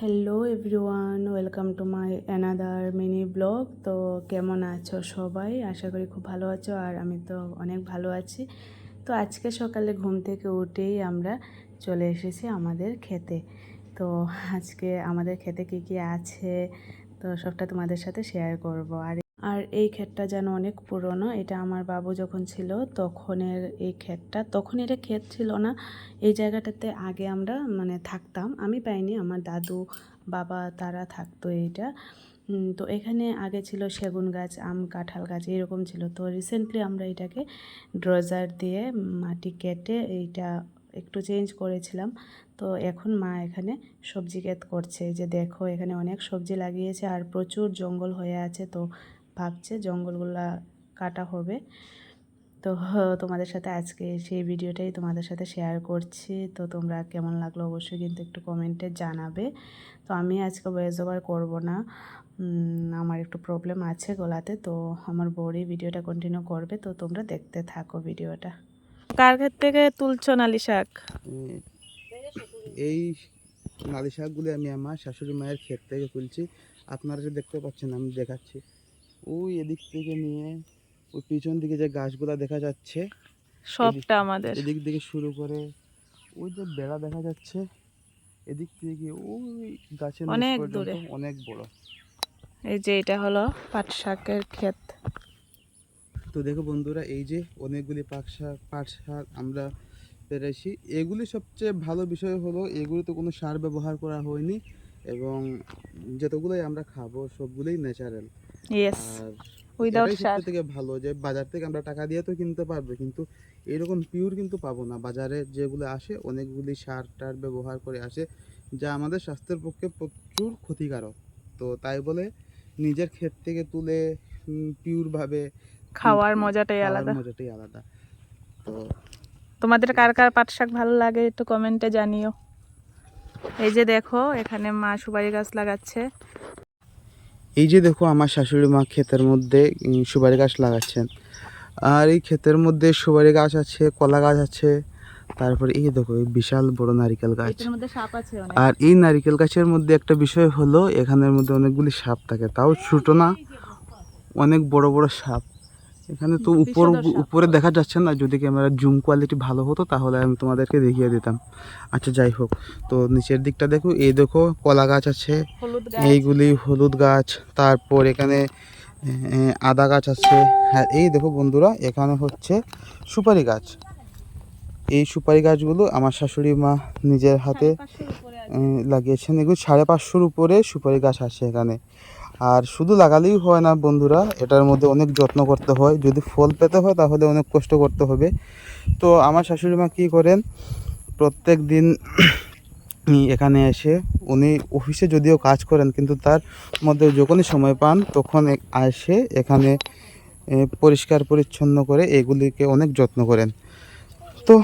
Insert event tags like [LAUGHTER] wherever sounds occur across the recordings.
Hello everyone welcome to my another mini blog তো কেমন আছো সবাই? আশা করি খুব ভালো আছো আর আমি তো অনেক ভালো আছি। তো আজকে সকালে ঘুম থেকে উঠেই আমরা চলে এসেছি আমাদের খেতে। তো আজকে আমাদের খেতে কী কী আছে? তো সবটা তোমাদের সাথে শেয়ার করব। আর আর এই ক্ষেতটা যেন অনেক পুরনো, এটা আমার বাবু যখন ছিল তখনের এই ক্ষেতটা। তখন এটা ক্ষেত ছিল না, এই জায়গাটাতে আগে আমরা মানে থাকতাম। আমি পাইনি, আমার দাদু, বাবা, তারা থাকতো এইটা। তো এখানে আগে ছিল সেগুন গাছ, আম, কাঁঠাল গাছ, এরকম ছিল। তো রিসেন্টলি আমরা এটাকে ড্রজার দিয়ে মাটি কেটে এইটা একটু চেঞ্জ করেছিলাম। তো এখন মা এখানে সবজি ক্ষেত করছে। যে দেখো, এখানে অনেক সবজি লাগিয়েছে আর প্রচুর জঙ্গল হয়ে আছে। তো ভাবছে জঙ্গলগুলা কাটা হবে। তো তোমাদের সাথে আজকে সেই ভিডিওটাই তোমাদের সাথে শেয়ার করছি। তো তোমরা কেমন লাগল অবশ্যই কিন্তু একটু কমেন্টে জানাবে। তো আমি আজকে ভয়েস ওভার করব না। আমার একটু প্রবলেম আছে গলাতে। তো আমার বড়ি ভিডিওটা কন্টিনিউ করবে। তো তোমরা দেখতে থাকো ভিডিওটা। কার ক্ষেত থেকে তুলছো নালি শাক? এই নালি শাকগুলি আমি আমার শাশুড়ি মায়ের ক্ষেত থেকে তুলছি। আপনারা যে দেখতে পাচ্ছেন, আমি দেখাচ্ছি। ওই এদিক থেকে নিয়ে ওই পিছন দিকে যে গাছগুলা দেখা যাচ্ছে সবটা আমাদের। এদিক থেকে শুরু করে ওই যে বেড়া দেখা যাচ্ছে এদিক থেকে ওই গাছের অনেক দূরে। অনেক বড়। এই যে এটা হলো পাট শাকের ক্ষেত। তো দেখো বন্ধুরা এই যে অনেকগুলি পাট শাক পাট শাক আমরা পেরেছি। এগুলি সবচেয়ে ভালো বিষয় হলো এগুলিতে কোনো সার ব্যবহার করা হয়নি এবং যতগুলোই আমরা খাব সবগুলোই ন্যাচারাল ইয়েস উইদাউট সার থেকে ভালো যে বাজার থেকে আমরা টাকা দিয়ে তো কিনতে পারব কিন্তু এরকম পিওর কিন্তু পাবো না। বাজারে যেগুলো আসে অনেকগুলি সার টার ব্যবহার করে আসে যা আমাদের স্বাস্থ্যের পক্ষে প্রচুর ক্ষতিকারক। তো তাই বলে নিজের ক্ষেত থেকে তুলে পিওর ভাবে খাওয়ার মজাটাই আলাদা। মজাটাই আলাদা। তো তোমাদের কার কার পাট শাক ভালো লাগে একটু কমেন্টে জানিও। এই যে দেখো এখানে মা সুপারি গাছ লাগাচ্ছে। এই যে দেখো আমার শাশুড়ি মা ক্ষেতের মধ্যে সুবারি সুপারি গাছ লাগাচ্ছেন। আর এই ক্ষেতের মধ্যে সুপারি গাছ আছে কলা গাছ আছে তারপরে এই দেখো এই বিশাল বড় নারিকেল গাছ। আর এই নারিকেল গাছের মধ্যে একটা বিষয় হলো এখানের মধ্যে অনেকগুলি সাপ থাকে। তাও ছোটো না অনেক বড় বড় সাপ। এখানে তো উপর উপরে দেখা যাচ্ছে না যদি ক্যামেরার জুম কোয়ালিটি ভালো হতো তাহলে আমি তোমাদেরকে দেখিয়ে দিতাম। আচ্ছা যাই হোক তো নিচের দিকটা দেখো এই দেখো কলা গাছ আছে এইগুলি হলুদ গাছ তারপর এখানে আদা গাছ আছে। হ্যাঁ এই দেখো বন্ধুরা এখানে হচ্ছে সুপারি গাছ। এই সুপারি গাছগুলো আমার শাশুড়ি মা নিজের হাতে লাগিয়েছেন। এগুলো সাড়ে পাঁচশোর উপরে সুপারি গাছ আছে এখানে। আর শুধু লাগালেই হয় না বন্ধুরা, এটার মধ্যে অনেক যত্ন করতে হয়। যদি ফল পেতে হয় তাহলে অনেক কষ্ট করতে হবে। তো আমার শাশুড়ি মা কী করেন, প্রত্যেক দিন [CLEARS THROAT] এখানে এসে উনি অফিসে যদিও কাজ করেন, কিন্তু তার মধ্যে যখনই সময় পান তখন এসে এখানে পরিষ্কার পরিচ্ছন্ন করে এগুলিকে অনেক যত্ন করেন। তো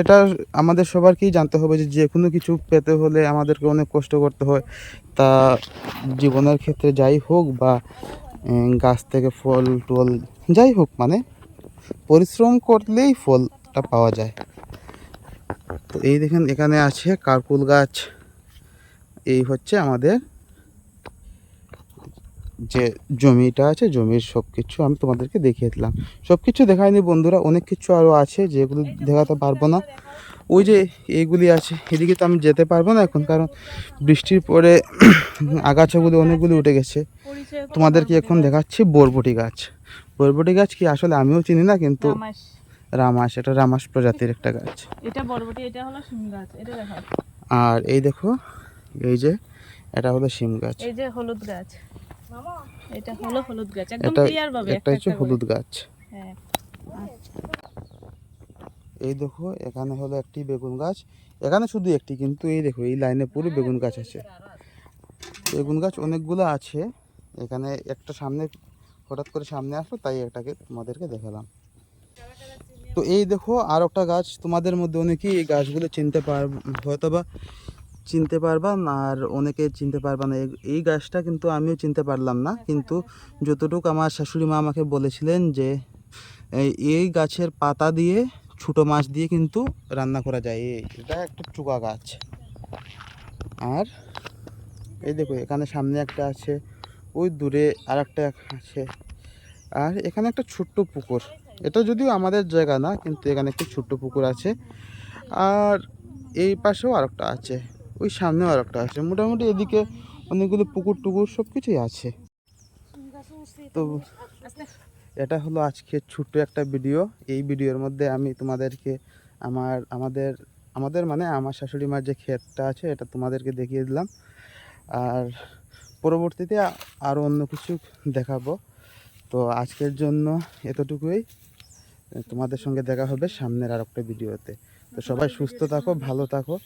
এটা আমাদের সবারকেই জানতে হবে যে যে কোনো কিছু পেতে হলে আমাদেরকে অনেক কষ্ট করতে হয়। তা জীবনের ক্ষেত্রে যাই হোক বা গাছ থেকে ফল, টল, যাই হোক মানে পরিশ্রম করলেই ফলটা পাওয়া যায়। তো এই দেখেন এখানে আছে কারকুল গাছ। এই হচ্ছে আমাদের যে জমিটা আছে জমির সব কিছু আমি তোমাদেরকে দেখিয়ে দিলাম। সব কিছু দেখায়নি বন্ধুরা অনেক কিছু আরও আছে যেগুলো দেখাতে পারব না। ওই যে এইগুলি আছে এদিকে তো আমি যেতে পারব না এখন কারণ বৃষ্টির পরে আগাছাগুলি অনেকগুলি উঠে গেছে। তোমাদেরকে এখন দেখাচ্ছি বরবটি গাছ। বরবটি গাছ কি আসলে আমিও চিনি না কিন্তু রামাস এটা রামাস প্রজাতির একটা গাছ। এটা বরবটি এটা হলো শিম গাছ এটা দেখো। আর এই দেখো এই যে এটা হলো শিম গাছ। এই যে হলুদ গাছ। এটা হলো হলুদ গাছ একদম ক্লিয়ার ভাবে একটা হচ্ছে হলুদ গাছ। হ্যাঁ এই দেখো এখানে হলো একটি বেগুন গাছ। এখানে শুধু একটি কিন্তু এই দেখো এই লাইনে পুরো বেগুন গাছ আছে। বেগুন গাছ অনেকগুলো আছে। এখানে একটা সামনে হঠাৎ করে সামনে আসলো তাই এটাকে তোমাদেরকে দেখালাম। তো এই দেখো আর একটা গাছ তোমাদের মধ্যে অনেকেই এই গাছগুলো চিনতে পার হয়তো বা চিনতে পারবা আর অনেকে চিনতে পারবা না। এই- গাছটা কিন্তু আমিও চিনতে পারলাম না। কিন্তু যতটুকু আমার শাশুড়ি মা আমাকে বলেছিলেন যে, এই গাছের পাতা দিয়ে ছোটো মাছ দিয়ে কিন্তু রান্না করা যায়। এটা একটা চুকা গাছ। আর এই দেখো, এখানে সামনে একটা আছে, ওই দূরে আর একটা আছে। আর এখানে একটা ছোট্ট পুকুর। এটা যদিও আমাদের জায়গা না, কিন্তু এখানে একটি ছোট্ট পুকুর আছে। আর এই পাশেও আরেকটা আছে। ওই সামনেও আরেকটা আছে। মোটামুটি এদিকে অনেকগুলো পুকুর টুকুর সব কিছুই আছে। তো এটা হলো আজকের ছোট্ট একটা ভিডিও। এই ভিডিওর মধ্যে আমি তোমাদেরকে আমার, আমাদের আমাদের মানে আমার শাশুড়ি মার যে ক্ষেতটা আছে, এটা তোমাদেরকে দেখিয়ে দিলাম। আর পরবর্তীতে আরও অন্য কিছু দেখাবো। তো আজকের জন্য এতটুকুই। তোমাদের সঙ্গে দেখা হবে সামনের আর একটা ভিডিওতে। তো সবাই সুস্থ থাকো, ভালো থাকো।